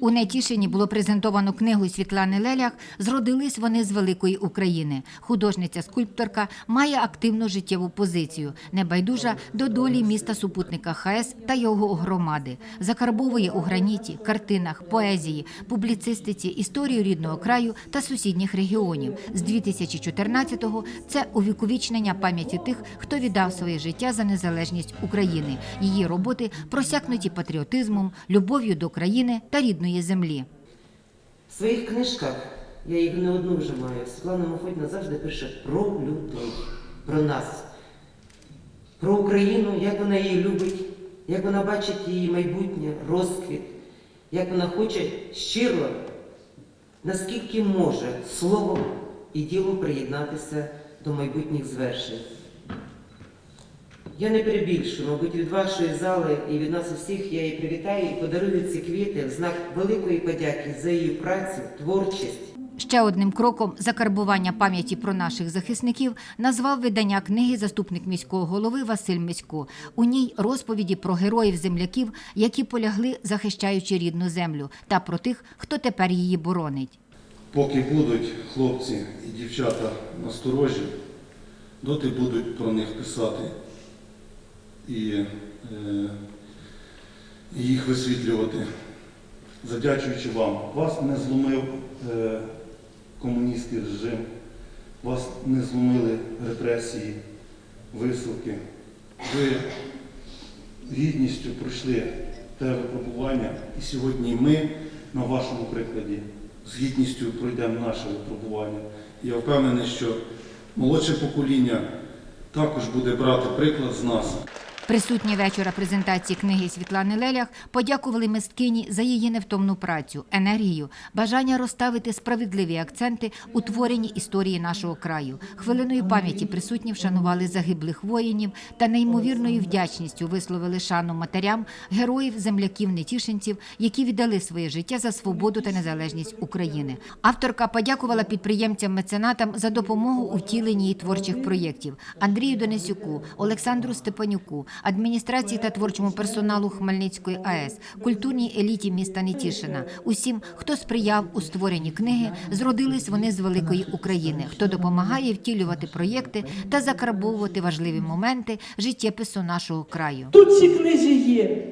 У Нетішині було презентовано книгу Світлани Лелях Зродились вони з великої України. Художниця-скульпторка має активну життєву позицію, небайдужа до долі міста супутника ХАЕС та його громади. Закарбовує у граніті, картинах, поезії, публіцистиці, історію рідного краю та сусідніх регіонів. З 2014-го це увіковічнення пам'яті тих, хто віддав своє життя за незалежність України. Її роботи просякнуті патріотизмом, любов'ю до країни та рідної землі. В своїх книжках, я їх не одну вже маю, Світлана Мофотіна завжди пише про людей, про нас, про Україну, як вона її любить, як вона бачить її майбутнє, розквіт, як вона хоче щиро, наскільки може словом і ділом приєднатися до майбутніх звершень. Я не перебільшую, мабуть, від вашої зали і від нас усіх я її привітаю і подарую ці квіти в знак великої подяки за її працю, творчість. Ще одним кроком закарбування пам'яті про наших захисників назвав видання книги заступник міського голови Василь Місько. У ній розповіді про героїв земляків, які полягли, захищаючи рідну землю, та про тих, хто тепер її боронить. Поки будуть хлопці і дівчата насторожі, доти будуть про них писати і е, їх висвітлювати. Завдячуючи вам, вас не зломив е, комуністський режим, вас не зломили репресії, висилки. Ви гідністю пройшли те випробування, і сьогодні ми на вашому прикладі з гідністю пройдемо наше випробування. Я впевнений, що молодше покоління також буде брати приклад з нас. Присутні вечора презентації книги Світлани Лелях подякували мисткині за її невтомну працю, енергію, бажання розставити справедливі акценти у творенні історії нашого краю. Хвилиною пам'яті присутні вшанували загиблих воїнів та неймовірною вдячністю висловили шану матерям, героїв, земляків, нетішинців, які віддали своє життя за свободу та незалежність України. Авторка подякувала підприємцям-меценатам за допомогу у втіленні її творчих проєктів Андрію Донесюку, Олександру Степанюку, адміністрації та творчому персоналу Хмельницької АЕС, культурній еліті міста Нетішина, усім, хто сприяв у створенні книги, зродились вони з великої України, хто допомагає втілювати проєкти та закарбовувати важливі моменти життєпису нашого краю. Тут в цій книзі є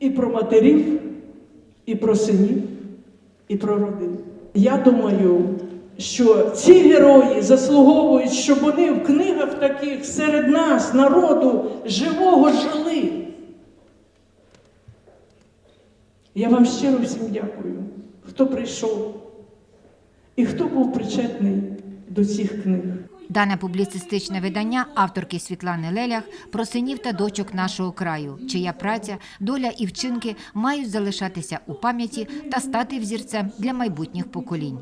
і про матерів, і про синів, і про родин. Я думаю, що ці герої заслуговують, щоб вони в книгах таких серед нас, народу, живого жили. Я вам щиро всім дякую, хто прийшов і хто був причетний до цих книг. Дане публіцистичне видання авторки Світлани Лелях про синів та дочок нашого краю, чия праця, доля і вчинки мають залишатися у пам'яті та стати взірцем для майбутніх поколінь.